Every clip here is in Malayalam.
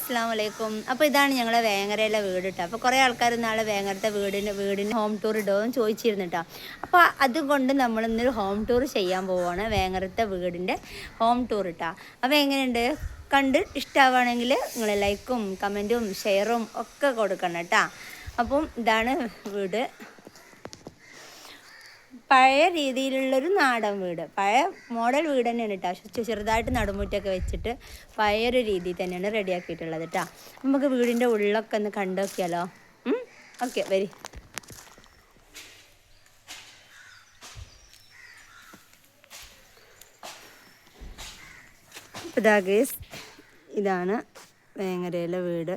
അസ്സാം വലൈക്കും അപ്പോൾ ഇതാണ് ഞങ്ങളെ വേങ്ങരയിലെ വീട് കേട്ടോ അപ്പോൾ കുറേ ആൾക്കാർ നാളെ വേങ്ങരത്തെ വീടിന് വീടിന് ഹോം ടൂർ ഇടുമെന്ന് ചോദിച്ചിരുന്നു കേട്ടോ അപ്പോൾ അതുകൊണ്ട് നമ്മൾ ഇന്നൊരു ഹോം ടൂർ ചെയ്യാൻ പോവുകയാണ് വേങ്ങരത്തെ വീടിന്റെ ഹോം ടൂർ കേട്ടോ അപ്പോൾ എങ്ങനെയുണ്ട്? കണ്ട് ഇഷ്ടമാവുകയാണെങ്കിൽ നിങ്ങൾ ലൈക്കും കമന്റും ഷെയറും ഒക്കെ കൊടുക്കണം കേട്ടോ അപ്പം ഇതാണ് വീട്. പഴയ രീതിയിലുള്ളൊരു നാടൻ വീട്. പഴയ മോഡൽ വീട് തന്നെയാണ് കേട്ടോ പക്ഷെ ചെറുതായിട്ട് നടുമുറ്റൊക്കെ വെച്ചിട്ട് പഴയൊരു രീതിയിൽ തന്നെയാണ് റെഡിയാക്കിയിട്ടുള്ളത് കേട്ടോ നമുക്ക് വീടിന്റെ ഉള്ളൊക്കെ ഒന്ന് കണ്ടു നോക്കിയാലോ ഓക്കെ വരി. ഇതാ ഇതാണ് വേങ്ങരയിലെ വീട്.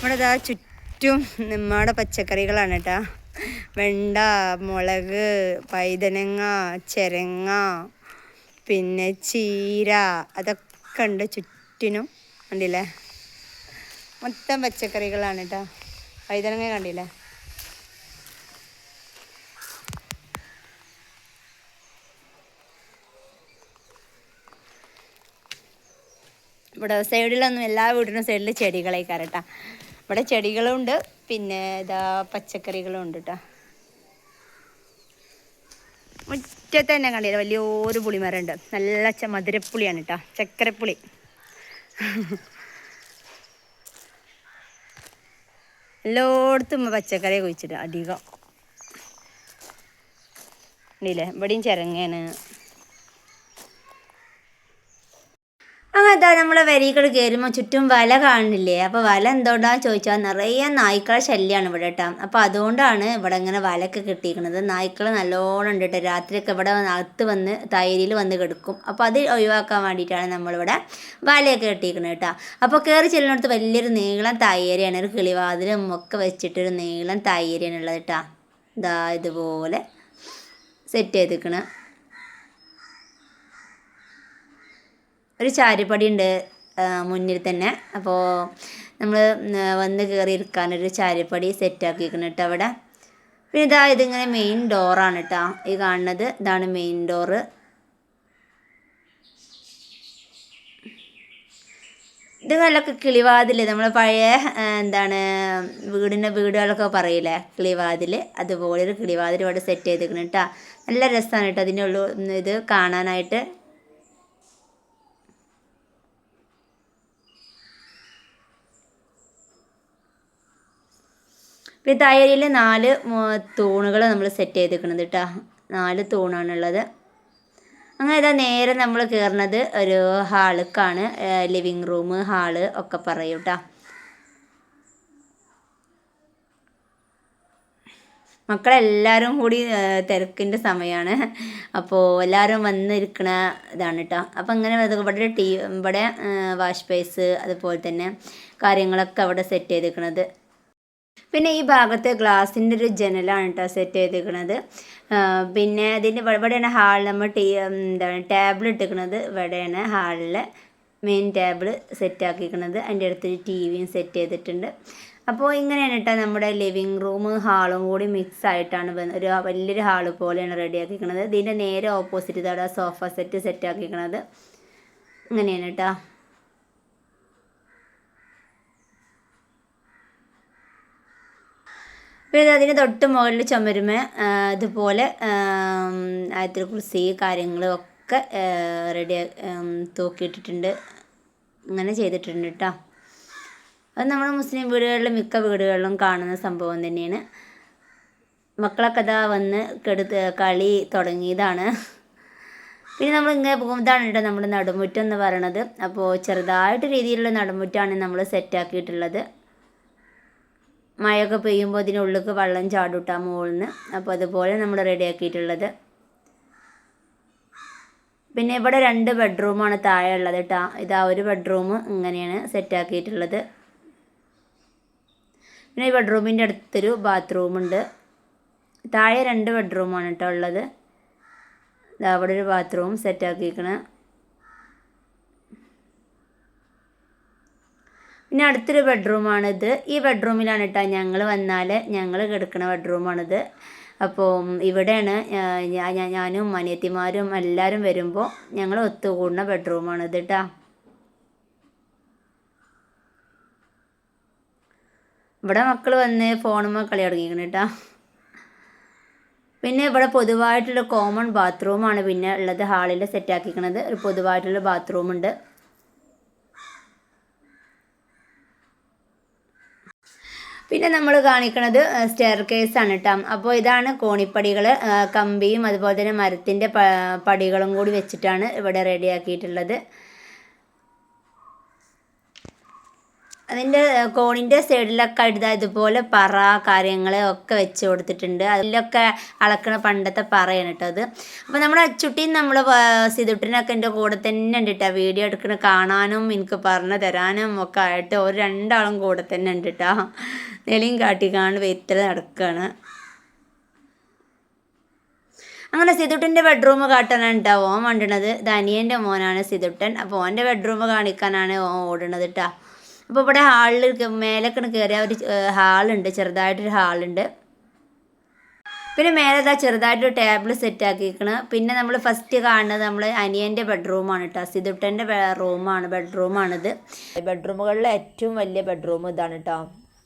ഇവിടെ ഇതാ ചുറ്റും നമ്മുടെ പച്ചക്കറികളാണ് കേട്ടോ വെണ്ട മുളക് പൈതനങ്ങ ചെരങ്ങ പിന്നെ ചീര അതൊക്കെ ഉണ്ട് ചുറ്റിനും. കണ്ടില്ലേ? മൊത്തം പച്ചക്കറികളാണ് കേട്ടോ പൈതനങ്ങ കണ്ടില്ലേ? ഇവിടെ സൈഡിലൊന്നും എല്ലാ വീടിനും സൈഡിൽ ചെടികളേക്കാരട്ടാ ഇവിടെ ചെടികളും ഉണ്ട് പിന്നെ ഇതാ പച്ചക്കറികളും ഉണ്ട് കേട്ടോ മുറ്റത്ത് തന്നെ കണ്ടില്ല വലിയൊരു പുളിമരം ഉണ്ട് നല്ല ച മധുരപ്പുളിയാണ് കേട്ടോ ചക്കരപ്പുളി. എല്ലായിടത്തും പച്ചക്കറി കുഴിച്ചിട്ട് അധികം. ഇല്ലേ ഇവിടെയും ചിരങ്ങയാണ്. അങ്ങനത്തെ നമ്മളെ വരികൾ കയറുമ്പോൾ ചുറ്റും വല കാണില്ലേ അപ്പോൾ വല എന്തുകൊണ്ടാന്ന് ചോദിച്ചാൽ നിറയെ നായ്ക്കളെ ശല്യമാണ് ഇവിടെ കേട്ടോ അപ്പോൾ അതുകൊണ്ടാണ് ഇവിടെ ഇങ്ങനെ വലയൊക്കെ കിട്ടിയിരിക്കുന്നത്. നായ്ക്കൾ നല്ലോണം ഉണ്ട് കേട്ടോ രാത്രിയൊക്കെ ഇവിടെ അകത്ത് വന്ന് തൈരിൽ വന്ന് കിടക്കും. അപ്പോൾ അത് ഒഴിവാക്കാൻ വേണ്ടിയിട്ടാണ് നമ്മളിവിടെ വലയൊക്കെ കെട്ടിയിരിക്കുന്നത് കേട്ടോ അപ്പോൾ കയറി ചെല്ലുന്നിടത്ത് വലിയൊരു നീളം തൈരിയാണ്. ഒരു കിളിവാതിലും ഒക്കെ വെച്ചിട്ടൊരു നീളം തയ്യരിയാണ് ഉള്ളത് കേട്ടോ ഇതാ ഇതുപോലെ സെറ്റ് ചെയ്തിരിക്കണം. ഒരു ചാരിപ്പടി ഉണ്ട് മുന്നിൽ തന്നെ. അപ്പോൾ നമ്മൾ വന്ന് കയറി ഇരിക്കാനൊരു ചാരിപ്പടി സെറ്റാക്കിയിരിക്കണം കേട്ടോ അവിടെ. പിന്നെ ഇതാ ഇതിങ്ങനെ മെയിൻ ഡോറാണ് കേട്ടോ. ഈ കാണുന്നത് ഇതാണ് മെയിൻ ഡോറ് ഇത് നല്ല കിളിവാതിൽ നമ്മൾ പഴയ എന്താണ് വീടിന്റെ വീടുകളൊക്കെ പറയില്ലേ? കിളിവാതിൽ അതുപോലെ ഒരു കിളിവാതിൽ ഇവിടെ സെറ്റ് ചെയ്തിരിക്കണം കേട്ടോ. നല്ല രസമാണ് കേട്ടോ അതിന്റെ ഉള്ളു ഇത് കാണാനായിട്ട്. പിന്നെ തയ്യലിൽ നാല് തൂണുകൾ നമ്മൾ സെറ്റ് ചെയ്തിരിക്കുന്നത് കേട്ടോ നാല് തൂണാണുള്ളത്. അങ്ങനെ ഇതാ നേരെ നമ്മൾ കയറുന്നത് ഒരു ഹാൾക്കാണ് ലിവിങ് റൂം ഹാൾ ഒക്കെ പറയും കേട്ടോ മക്കളെല്ലാവരും കൂടി തിരക്കിന്റെ സമയമാണ് അപ്പോൾ എല്ലാവരും വന്നിരിക്കണ ഇതാണ് കേട്ടോ അപ്പോൾ അങ്ങനെ ഇവിടെ ടീ ഇവിടെ വാഷ് ബേസ് അതുപോലെ തന്നെ കാര്യങ്ങളൊക്കെ അവിടെ സെറ്റ് ചെയ്തിരിക്കണത്. പിന്നെ ഈ ഭാഗത്ത് ഗ്ലാസിന്റെ ഒരു ജനലാണ് കേട്ടോ സെറ്റ് ചെയ്തിരിക്കുന്നത്. പിന്നെ അതിന്റെ ഇവിടെയാണ് ഹാളിൽ നമ്മൾ ടീ എന്താണ് ടേബിൾ ഇട്ടിരിക്കുന്നത്. ഇവിടെയാണ് ഹാളിൽ മെയിൻ ടേബിൾ സെറ്റ് ആക്കിയിരിക്കുന്നത്. അതിന്റെ അടുത്തൊരു ടി വിയും സെറ്റ് ചെയ്തിട്ടുണ്ട്. അപ്പോൾ ഇങ്ങനെയാണ് കേട്ടോ നമ്മുടെ ലിവിങ് റൂം ഹാളും കൂടി മിക്സ് ആയിട്ടാണ് ഒരു വലിയൊരു ഹാൾ പോലെയാണ് റെഡി ആക്കിയിരിക്കുന്നത്. ഇതിന്റെ നേരെ ഓപ്പോസിറ്റ് ഇതാണ് സോഫ സെറ്റ് സെറ്റ് ആക്കിയിരിക്കുന്നത്. ഇങ്ങനെയാണ് കേട്ടോ പിന്നെ അതിന് തൊട്ട് മുകളിൽ ചുമരുമ ഇതുപോലെ ആയത്തിൽ കുറിച്ച് കാര്യങ്ങളും ഒക്കെ റെഡി തൂക്കിയിട്ടിട്ടുണ്ട്. അങ്ങനെ ചെയ്തിട്ടുണ്ട് കേട്ടോ അത് നമ്മുടെ മുസ്ലിം വീടുകളിലും മിക്ക വീടുകളിലും കാണുന്ന സംഭവം തന്നെയാണ്. മക്കളൊക്കെ അതാ വന്ന് കെടുത്ത് കളി തുടങ്ങിയതാണ്. പിന്നെ നമ്മൾ ഇങ്ങനെ ഇതാണ് കേട്ടോ നമ്മുടെ നടുമുറ്റം എന്ന് പറയണത്. അപ്പോൾ ചെറുതായിട്ട് രീതിയിലുള്ള നടുമുറ്റാണ് നമ്മൾ സെറ്റാക്കിയിട്ടുള്ളത് മഴയൊക്കെ പെയ്യുമ്പോൾ അതിനുള്ളിലേക്ക് വെള്ളം ചാടുട്ടാ മുകളിൽ നിന്ന് അപ്പോൾ അതുപോലെ നമ്മൾ റെഡിയാക്കിയിട്ടുള്ളത്. പിന്നെ ഇവിടെ രണ്ട് ബെഡ്റൂമാണ് താഴെ ഉള്ളത് കേട്ടോ ഇതാ ഒരു ബെഡ്റൂം ഇങ്ങനെയാണ് സെറ്റാക്കിയിട്ടുള്ളത്. പിന്നെ ഈ ബെഡ്റൂമിന്റെ അടുത്തൊരു ബാത്റൂമുണ്ട്. താഴെ രണ്ട് ബെഡ്റൂമാണ് കേട്ടോ ഉള്ളത്. ഇതാ അവിടെ ഒരു ബാത്റൂം സെറ്റാക്കിയിരിക്കണ. പിന്നെ അടുത്തൊരു ബെഡ്റൂമാണിത് ഈ ബെഡ്റൂമിലാണ് കേട്ടോ ഞങ്ങൾ വന്നാൽ ഞങ്ങൾ കിടക്കുന്ന ബെഡ്റൂമാണിത് അപ്പോൾ ഇവിടെയാണ് ഞാനും അനിയത്തിമാരും എല്ലാവരും വരുമ്പോൾ ഞങ്ങൾ ഒത്തുകൂടുന്ന ബെഡ്റൂമാണിത് കേട്ടോ ഇവിടെ മക്കൾ വന്ന് ഫോണുമ്മ കളി തുടങ്ങിയിരിക്കണം കേട്ടോ പിന്നെ ഇവിടെ പൊതുവായിട്ടുള്ള കോമൺ ബാത്റൂമാണ് പിന്നെ ഉള്ളത് ഹാളിൽ സെറ്റാക്കിക്കണത് ഒരു പൊതുവായിട്ടുള്ള ബാത്റൂം പിന്നെ നമ്മൾ കാണിക്കുന്നത് സ്റ്റെയർ കേസ് ആണ് കേട്ടോ അപ്പോൾ ഇതാണ് കോണിപ്പടികൾ കമ്പിയും അതുപോലെ തന്നെ മരത്തിന്റെ പടികളും കൂടി വെച്ചിട്ടാണ് ഇവിടെ റെഡിയാക്കിയിട്ടുള്ളത് അതിന്റെ കോണിന്റെ സൈഡിലൊക്കെ അടുത്ത ഇതുപോലെ പറ കാര്യങ്ങൾ ഒക്കെ വെച്ച് കൊടുത്തിട്ടുണ്ട്. അതിലൊക്കെ അളക്കണ പണ്ടത്തെ പറയാണ് കേട്ടോ അത്. അപ്പോൾ നമ്മുടെ അച്ചുട്ടിയും നമ്മൾ സിതുട്ടിനൊക്കെ എന്റെ കൂടെ തന്നെ ഉണ്ട് കേട്ടോ വീഡിയോ എടുക്കണ കാണാനും എനിക്ക് പറഞ്ഞു തരാനും ഒക്കെ ആയിട്ട് ഒരു രണ്ടാളും കൂടെ തന്നെ ഉണ്ട് കേട്ടോ നെലിയും കാട്ടിക്കാണ്ട് വെത്തൽ നടക്കുകയാണ് അങ്ങനെ സിതുട്ടന്റെ ബെഡ്റൂം കാട്ടാനാണ് കേട്ടോ ഓൻ വണ്ടണത് ധനിയന്റെ മോനാണ് സിതുട്ടൻ. അപ്പോൾ ഓന്റെ ബെഡ്റൂം കാണിക്കാനാണ് ഓൻ ഓടണത് കേട്ടോ അപ്പോൾ ഇവിടെ ഹാളിൽ മേലക്കണ് കയറിയ ഒരു ഹാളുണ്ട്. ചെറുതായിട്ടൊരു ഹാളുണ്ട്. പിന്നെ മേലെ ചെറുതായിട്ടൊരു ടേബിൾ സെറ്റ് ആക്കിയിരിക്കണ്. പിന്നെ നമ്മൾ ഫസ്റ്റ് കാണുന്നത് നമ്മൾ അനിയന്റെ ബെഡ്റൂമാണ് കേട്ടോ സിതുട്ടന്റെ റൂമാണ് ബെഡ്റൂമാണിത് ബെഡ്റൂമുകളിലെ ഏറ്റവും വലിയ ബെഡ്റൂം ഇതാണ് കേട്ടോ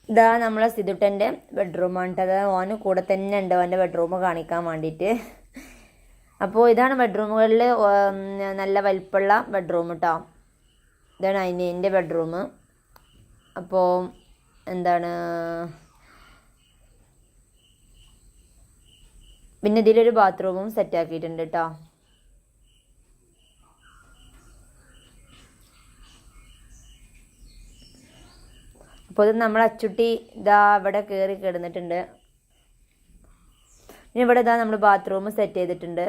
ഇതാ നമ്മളെ സിതുട്ടന്റെ ബെഡ്റൂമാണ് കേട്ടോ അതായത് ഓന് കൂടെ തന്നെ ഉണ്ട്. ഓന്റെ ബെഡ്റൂം കാണിക്കാൻ വേണ്ടിയിട്ട് അപ്പോൾ ഇതാണ് ബെഡ്റൂമുകളിൽ നല്ല വലിപ്പമുള്ള ബെഡ്റൂം കേട്ടോ ഇതാണ് അനിയന്റെ ബെഡ്റൂം അപ്പോൾ എന്താണ്? പിന്നെ ഇതിലൊരു ബാത്റൂമും സെറ്റ് ആക്കിയിട്ടുണ്ട് കേട്ടോ അപ്പോൾ ഇത് നമ്മൾ അച്ചുട്ടി ഇതാ അവിടെ കയറി കിടന്നിട്ടുണ്ട്. പിന്നെ ഇവിടെ ഇതാ നമ്മൾ ബാത്റൂം സെറ്റ് ചെയ്തിട്ടുണ്ട്.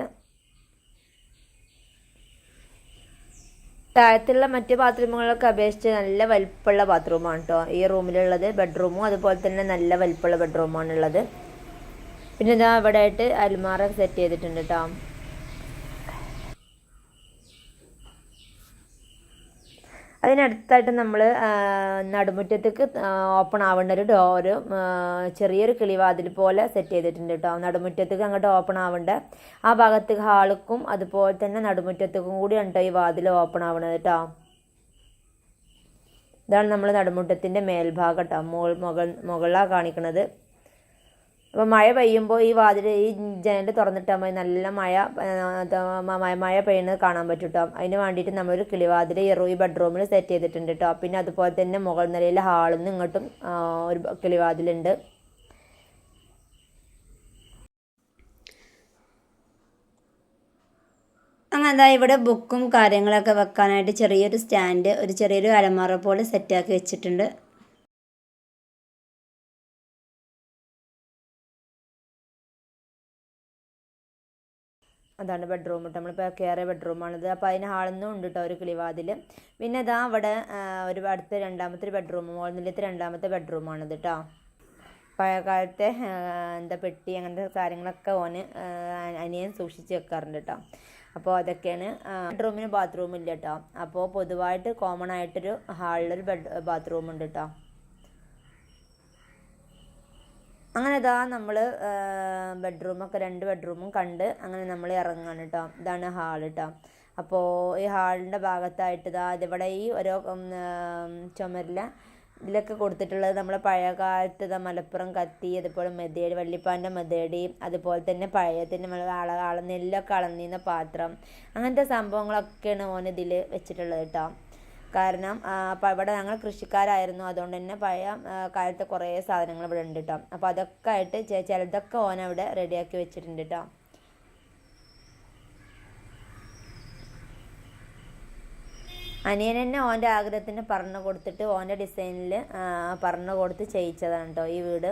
താഴത്തുള്ള മറ്റ് ബാത്റൂമുകളൊക്കെ അപേക്ഷിച്ച് നല്ല വലിപ്പമുള്ള ബാത്റൂമാണ് കേട്ടോ. ഈ റൂമിലുള്ളത് ബെഡ്റൂമും അതുപോലെ തന്നെ നല്ല വലിപ്പമുള്ള ബെഡ്റൂമാണുള്ളത് പിന്നെ ഇതാ ഇവിടെ ആയിട്ട് അൽമാറ സെറ്റ് ചെയ്തിട്ടുണ്ട് കേട്ടോ. അതിനടുത്തായിട്ട് നമ്മൾ നടുമുറ്റത്തേക്ക് ഓപ്പൺ ആവേണ്ട ഒരു ഡോറ് ചെറിയൊരു കിളിവാതിൽ പോലെ സെറ്റ് ചെയ്തിട്ടുണ്ട് കേട്ടോ നടുമുറ്റത്തേക്ക് അങ്ങോട്ട് ഓപ്പൺ ആവേണ്ട. ആ ഭാഗത്ത് ഹാളുക്കും അതുപോലെ തന്നെ നടുമുറ്റത്തേക്കും കൂടി ഉണ്ടോ ഈ വാതിൽ ഓപ്പൺ ആവണത് കേട്ടോ ഇതാണ് നമ്മൾ നടുമുറ്റത്തിന്റെ മേൽഭാഗം കേട്ടോ മുകൾ മുകൾ മുകളിലാണ് കാണിക്കുന്നത് അപ്പോൾ മഴ പെയ്യുമ്പോൾ ഈ വാതിൽ ഈ ജനൽ തുറന്നിട്ടാൽ മതി നല്ല മഴ മഴ പെയ്യുന്നത് കാണാൻ പറ്റും കേട്ടോ അതിന് വേണ്ടിയിട്ട് നമ്മളൊരു കിളിവാതിൽ ഈ ബെഡ്റൂമിൽ സെറ്റ് ചെയ്തിട്ടുണ്ട് കേട്ടോ പിന്നെ അതുപോലെ തന്നെ മുകൾ നിലയിൽ ഹാളിൽ നിന്ന് ഇങ്ങോട്ടും ഒരു കിളിവാതിലുണ്ട്. അങ്ങനെ ഇവിടെ ബുക്കും കാര്യങ്ങളൊക്കെ വെക്കാനായിട്ട് ചെറിയൊരു സ്റ്റാൻഡ് ഒരു ചെറിയൊരു അലമാറ പോലെ സെറ്റാക്കി വെച്ചിട്ടുണ്ട്. അതാണ് ബെഡ്റൂം കേട്ടോ നമ്മളിപ്പോൾ കയറിയ ബെഡ്റൂമാണിത് അപ്പോൾ അതിന് ഹാളിന്നും ഉണ്ട് കേട്ടോ ഒരു കിളിവാതിൽ പിന്നെ ഇതാ അവിടെ ഒരു അടുത്ത രണ്ടാമത്തെ ബെഡ്റൂം മുകളിലത്തെ രണ്ടാമത്തെ ബെഡ്റൂമാണിത് കേട്ടോ പഴയകാലത്തെ എന്താ പെട്ടി അങ്ങനത്തെ കാര്യങ്ങളൊക്കെ ഓന് അനിയൻ സൂക്ഷിച്ച് വെക്കാറുണ്ട് കേട്ടോ അപ്പോൾ അതൊക്കെയാണ് ബെഡ്റൂമിന് ബാത്റൂം ഇല്ല കേട്ടോ അപ്പോൾ പൊതുവായിട്ട് കോമൺ ആയിട്ടൊരു ഹാളിലൊരു ബെഡ് ബാത്റൂം ഉണ്ട് കേട്ടോ അങ്ങനെ ഇതാ നമ്മൾ ബെഡ്റൂമൊക്കെ രണ്ട് ബെഡ്റൂമും കണ്ട് അങ്ങനെ നമ്മൾ ഇറങ്ങുകയാണ് കേട്ടോ ഇതാണ് ഹാൾ കേട്ടോ അപ്പോൾ ഈ ഹാളിന്റെ ഭാഗത്തായിട്ട് ഇതാ ഇതിവിടെ ഈ ഓരോ ചുമരില ഇതിലൊക്കെ കൊടുത്തിട്ടുള്ളത് നമ്മളെ പഴയ കാലത്ത് ഇതാ മലപ്പുറം കത്തി അതുപോലെ മെതേടി വള്ളിപ്പാന്റെ മെതേടി അതുപോലെ തന്നെ പഴയത്തിന്റെ അള അള നെല്ലൊക്കെ അളന്നിരുന്ന പാത്രം അങ്ങനത്തെ സംഭവങ്ങളൊക്കെയാണ് ഓൻ ഇതിൽ വെച്ചിട്ടുള്ളത് കേട്ടോ കാരണം അപ്പോൾ ഇവിടെ ഞങ്ങൾ കൃഷിക്കാരായിരുന്നു. അതുകൊണ്ട് തന്നെ പഴയ കാലത്തെ കുറേ സാധനങ്ങൾ ഇവിടെ ഉണ്ട് കേട്ടോ അപ്പോൾ അതൊക്കെ ആയിട്ട് ചിലതൊക്കെ ഓൻ അവിടെ റെഡിയാക്കി വെച്ചിട്ടുണ്ട് കേട്ടോ അനിയൻ തന്നെ ഓന്റെ ആഗ്രഹത്തിന് പറഞ്ഞു കൊടുത്തിട്ട് ഓന്റെ ഡിസൈനിൽ പറഞ്ഞു കൊടുത്ത് ചെയ്യിച്ചതാണ് കേട്ടോ ഈ വീട്.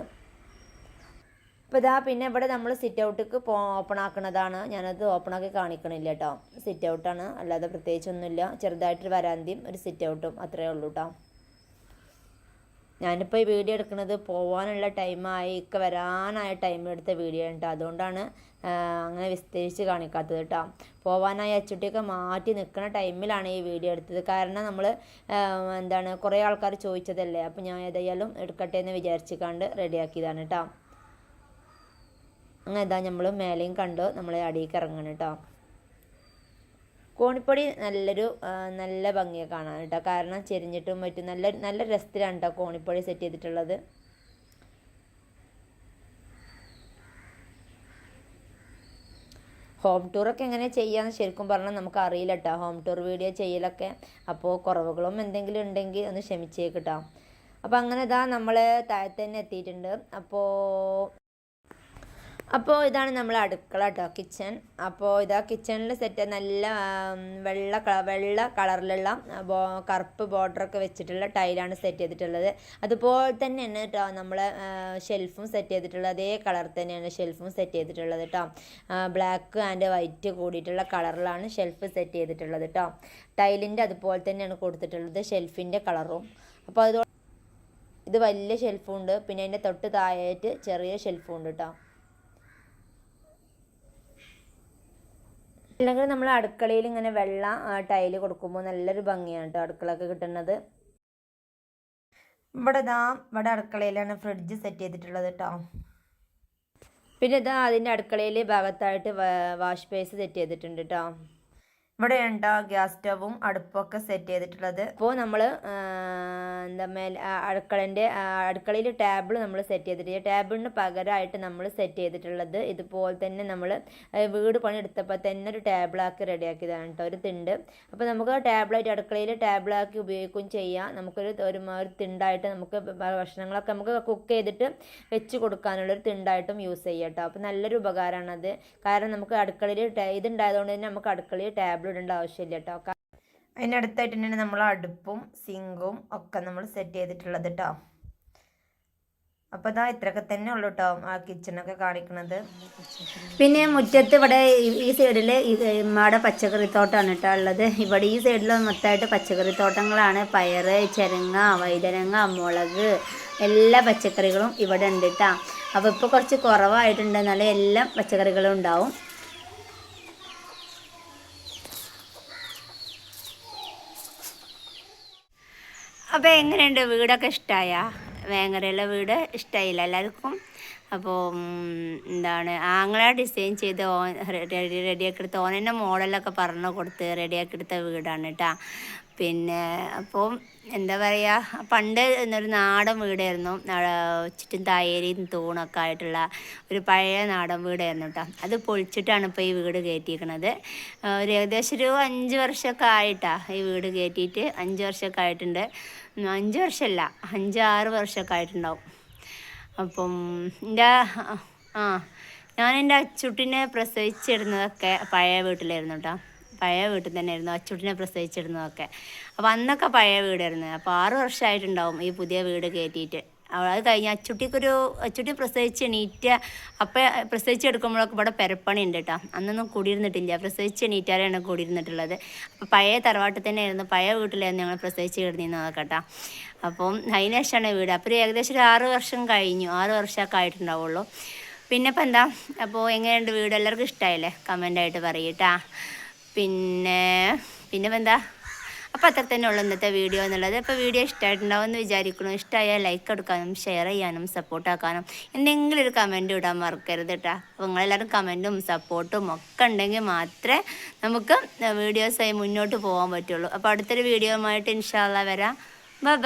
അപ്പോൾ ഇതാ പിന്നെ ഇവിടെ നമ്മൾ സിറ്റ് ഔട്ടിക്ക് ഓപ്പൺ ആക്കുന്നതാണ് ഞാനത് ഓപ്പൺ ആക്കി കാണിക്കണില്ല കേട്ടോ സിറ്റ് ഔട്ടാണ് അല്ലാതെ പ്രത്യേകിച്ചൊന്നുമില്ല. ചെറുതായിട്ടൊരു വരാന്തിയും ഒരു സിറ്റ് ഔട്ടും അത്രയേ ഉള്ളൂ കേട്ടോ ഞാനിപ്പോൾ ഈ വീഡിയോ എടുക്കുന്നത് പോകാനുള്ള ടൈമായി ഇക്ക വരാനായ ടൈം എടുത്ത വീഡിയോ കേട്ടോ അതുകൊണ്ടാണ് അങ്ങനെ വിസ്തരിച്ച് കാണിക്കാത്തത് കേട്ടോ പോവാനായി അച്ചുട്ടിയൊക്കെ മാറ്റി നിൽക്കുന്ന ടൈമിലാണ് ഈ വീഡിയോ എടുത്തത്. കാരണം നമ്മൾ എന്താണ് കുറേ ആൾക്കാർ ചോദിച്ചതല്ലേ. അപ്പോൾ ഞാൻ ഏതായാലും എടുക്കട്ടെ എന്ന് വിചാരിച്ചിക്കാണ്ട് റെഡിയാക്കിയതാണ് കേട്ടോ അങ്ങനെ ഇതാ നമ്മൾ മേലെയും കണ്ടു. നമ്മൾ അടിയിലേക്ക് ഇറങ്ങണം കേട്ടോ. കോണിപ്പൊടി നല്ലൊരു നല്ല ഭംഗിയെ കാണാൻ കേട്ടോ. കാരണം ചെരിഞ്ഞിട്ടും മറ്റും നല്ല നല്ല രസത്തിലാണ് കേട്ടോ കോണിപ്പൊടി സെറ്റ് ചെയ്തിട്ടുള്ളത്. ഹോം ടൂറൊക്കെ എങ്ങനെ ചെയ്യാന്ന് ശരിക്കും പറഞ്ഞാൽ നമുക്ക് അറിയില്ല കേട്ടോ. ഹോം ടൂർ വീഡിയോ ചെയ്യലൊക്കെ. അപ്പോൾ കുറവുകളും എന്തെങ്കിലും ഉണ്ടെങ്കിൽ ഒന്ന് ക്ഷമിച്ചേക്കട്ടോ അപ്പോൾ അങ്ങനെ ഇതാ നമ്മൾ താഴത്ത് തന്നെ എത്തിയിട്ടുണ്ട്. അപ്പോൾ അപ്പോൾ ഇതാണ് നമ്മൾ അടുക്കള കേട്ടോ കിച്ചൺ അപ്പോൾ ഇതാ കിച്ചണിൽ സെറ്റ് നല്ല വെള്ള വെള്ള കളറിലുള്ള കറുപ്പ് ബോർഡറൊക്കെ വെച്ചിട്ടുള്ള ടൈലാണ് സെറ്റ് ചെയ്തിട്ടുള്ളത്. അതുപോലെ തന്നെയാണ് കേട്ടോ നമ്മൾ ഷെൽഫും സെറ്റ് ചെയ്തിട്ടുള്ളത്. അതേ കളർ തന്നെയാണ് ഷെൽഫും സെറ്റ് ചെയ്തിട്ടുള്ളത് കേട്ടോ ബ്ലാക്ക് ആൻഡ് വൈറ്റ് കൂടിയിട്ടുള്ള കളറിലാണ് ഷെൽഫ് സെറ്റ് ചെയ്തിട്ടുള്ളത് കേട്ടോ ടൈലിന്റെ അതുപോലെ തന്നെയാണ് കൊടുത്തിട്ടുള്ളത് ഷെൽഫിന്റെ കളറും അപ്പോൾ അത് ഇത് വലിയ ഷെൽഫും ഉണ്ട്. പിന്നെ അതിന്റെ തൊട്ട് താഴെയായിട്ട് ചെറിയ ഷെൽഫും ഉണ്ട് കേട്ടോ അല്ലെങ്കിൽ നമ്മൾ അടുക്കളയിൽ ഇങ്ങനെ വെള്ള ടൈൽ കൊടുക്കുമ്പോൾ നല്ലൊരു ഭംഗിയാണ് കേട്ടോ അടുക്കളൊക്കെ കിട്ടുന്നത്. ഇവിടെ ഇതാ ഇവിടെ അടുക്കളയിലാണ് ഫ്രിഡ്ജ് സെറ്റ് ചെയ്തിട്ടുള്ളത് കേട്ടോ പിന്നെ ഇതാ അതിന്റെ അടുക്കളയിൽ ഭാഗത്തായിട്ട് വാഷ് ബേസ് സെറ്റ് ചെയ്തിട്ടുണ്ട് കേട്ടോ ഇവിടെ ഉണ്ട് ഗ്യാസ് സ്റ്റവും അടുപ്പൊക്കെ സെറ്റ് ചെയ്തിട്ടുള്ളത്. അപ്പോൾ നമ്മൾ എന്താ മേൽ അടുക്കളന്റെ അടുക്കളയിൽ ടേബിൾ നമ്മൾ സെറ്റ് ചെയ്തിട്ട് ടേബിളിന് പകരമായിട്ട് നമ്മൾ സെറ്റ് ചെയ്തിട്ടുള്ളത് ഇതുപോലെ തന്നെ നമ്മൾ വീട് പണിയെടുത്തപ്പോൾ തന്നെ ഒരു ടേബിളാക്കി റെഡിയാക്കിയതാണ് കേട്ടോ ഒരു തിണ്ട്. അപ്പോൾ നമുക്ക് ടേബിളായിട്ട് അടുക്കളയിൽ ടേബിളാക്കി ഉപയോഗിക്കുകയും ചെയ്യാം. നമുക്കൊരു ഒരു ഒരു തിണ്ടായിട്ട് നമുക്ക് ഭക്ഷണങ്ങളൊക്കെ നമുക്ക് കുക്ക് ചെയ്തിട്ട് വെച്ച് കൊടുക്കാനുള്ളൊരു തിണ്ടായിട്ടും യൂസ് ചെയ്യാം കേട്ടോ. അപ്പോൾ നല്ലൊരു ഉപകാരമാണത്. കാരണം നമുക്ക് അടുക്കളയിൽ ഇതുണ്ടായതുകൊണ്ട് തന്നെ നമുക്ക് അടുക്കളയിൽ ടേബിൾ ഇടേണ്ട ആവശ്യമില്ല കേട്ടോ അതിനടുത്തായിട്ട് തന്നെയാണ് നമ്മൾ അടുപ്പും സിങ്കും ഒക്കെ നമ്മൾ സെറ്റ് ചെയ്തിട്ടുള്ളത് കേട്ടോ അപ്പോൾ ഇതാ ഇത്രയൊക്കെ തന്നെ ഉള്ളു കേട്ടോ ആ കിച്ചണൊക്കെ കാണിക്കുന്നത് പിന്നെ മുറ്റത്ത് ഇവിടെ ഈ സൈഡിൽ ഇമ്മയുടെ പച്ചക്കറി തോട്ടമാണ് കേട്ടോ ഉള്ളത്. ഇവിടെ ഈ സൈഡിൽ മൊത്തമായിട്ട് പച്ചക്കറി തോട്ടങ്ങളാണ്. പയറ് ചെരങ്ങ വൈതനങ്ങ മുളക് എല്ലാ പച്ചക്കറികളും ഇവിടെ ഉണ്ട് കേട്ടോ അപ്പോൾ ഇപ്പോൾ കുറച്ച് കുറവായിട്ടുണ്ട് എന്നാലും എല്ലാ പച്ചക്കറികളും ഉണ്ടാവും. അപ്പോൾ എങ്ങനെയുണ്ട്? വീടൊക്കെ ഇഷ്ടമായ വേങ്ങരയുള്ള വീട് ഇഷ്ടമായില്ല എല്ലാവർക്കും? അപ്പോൾ എന്താണ് ആങ്ങളെ ഡിസൈൻ ചെയ്ത് ഓൻ റെഡി റെഡിയാക്കി എടുത്ത ഓനെന്നെ മോഡലൊക്കെ പറഞ്ഞു കൊടുത്ത് റെഡിയാക്കി എടുത്ത വീടാണ് കേട്ടോ പിന്നെ അപ്പോൾ എന്താ പറയുക പണ്ട് എന്നൊരു നാടൻ വീടായിരുന്നു. ചുറ്റും തായേരിയും തൂണൊക്കെ ആയിട്ടുള്ള ഒരു പഴയ നാടൻ വീടായിരുന്നു കേട്ടോ അത് പൊളിച്ചിട്ടാണ് ഇപ്പോൾ ഈ വീട് കയറ്റിയിരിക്കുന്നത് ഒരു ഏകദേശം ഒരു അഞ്ച് വർഷമൊക്കെ ആയിട്ടാണ് ഈ വീട് കയറ്റിയിട്ട്. അഞ്ച് വർഷമൊക്കെ ആയിട്ടുണ്ട്. അഞ്ച് വർഷമല്ല അഞ്ച് ആറ് വർഷമൊക്കെ ആയിട്ടുണ്ടാവും. അപ്പം എന്റെ ആ ഞാൻ എന്റെ അച്ചുട്ടിനെ പ്രസവിച്ചിരുന്നതൊക്കെ പഴയ വീട്ടിലായിരുന്നു കേട്ടോ പഴയ വീട്ടിൽ തന്നെ തന്നെയായിരുന്നു അച്ചുട്ടിനെ പ്രസവിച്ചിരുന്നതൊക്കെ. അപ്പോൾ അന്നൊക്കെ പഴയ വീടായിരുന്നു. അപ്പോൾ ആറ് വർഷമായിട്ടുണ്ടാവും ഈ പുതിയ വീട് കയറ്റിയിട്ട്. അത് കഴിഞ്ഞ് അച്ചുട്ടിക്കൊരു അച്ചുട്ടി പ്രസവിച്ച് എണീറ്റ അപ്പം പ്രസവിച്ചെടുക്കുമ്പോഴൊക്കെ ഇവിടെ പെരപ്പണി ഉണ്ട് കേട്ടോ. അന്നൊന്നും കൂടിയിരുന്നിട്ടില്ല. പ്രസവിച്ച് എണീറ്റാലാണ് കൂടിയിരുന്നിട്ടുള്ളത്. അപ്പോൾ പഴയ തറവാട്ടിൽ തന്നെയായിരുന്നു. പഴയ വീട്ടിലായിരുന്നു ഞങ്ങൾ പ്രസവിച്ച് കിടന്നിരുന്നതൊക്കെ കേട്ടോ. അപ്പം അതിന് ശേഷമാണ് വീട്. അപ്പോൾ ഏകദേശം ഒരു ആറ് വർഷം കഴിഞ്ഞു. ആറ് വർഷമൊക്കെ ആയിട്ടുണ്ടാവുള്ളൂ. പിന്നെ ഇപ്പം എന്താ? അപ്പോൾ എങ്ങനെയുണ്ട് വീട്? എല്ലാവർക്കും ഇഷ്ടമായില്ലേ കമന്റായിട്ട് പറയട്ടാ പിന്നെ പിന്നെ എന്താ അപ്പോൾ അത്ര തന്നെ ഉള്ളൂ ഇന്നത്തെ വീഡിയോ എന്നുള്ളത്. അപ്പോൾ വീഡിയോ ഇഷ്ടമായിട്ടുണ്ടാവും എന്ന് വിചാരിക്കുന്നു. ഇഷ്ടമായാൽ ലൈക്ക് എടുക്കാനും ഷെയർ ചെയ്യാനും സപ്പോർട്ടാക്കാനും എന്തെങ്കിലും ഒരു കമന്റ് ഇടാൻ മറക്കരുത് കേട്ടോ അപ്പോൾ നിങ്ങളെല്ലാവരും കമന്റും സപ്പോർട്ടും ഒക്കെ ഉണ്ടെങ്കിൽ മാത്രമേ നമുക്ക് വീഡിയോസായി മുന്നോട്ട് പോകാൻ പറ്റുള്ളൂ. അപ്പോൾ അടുത്തൊരു വീഡിയോ ആയിട്ട് ഇൻഷാല്ല വരാം. ബൈ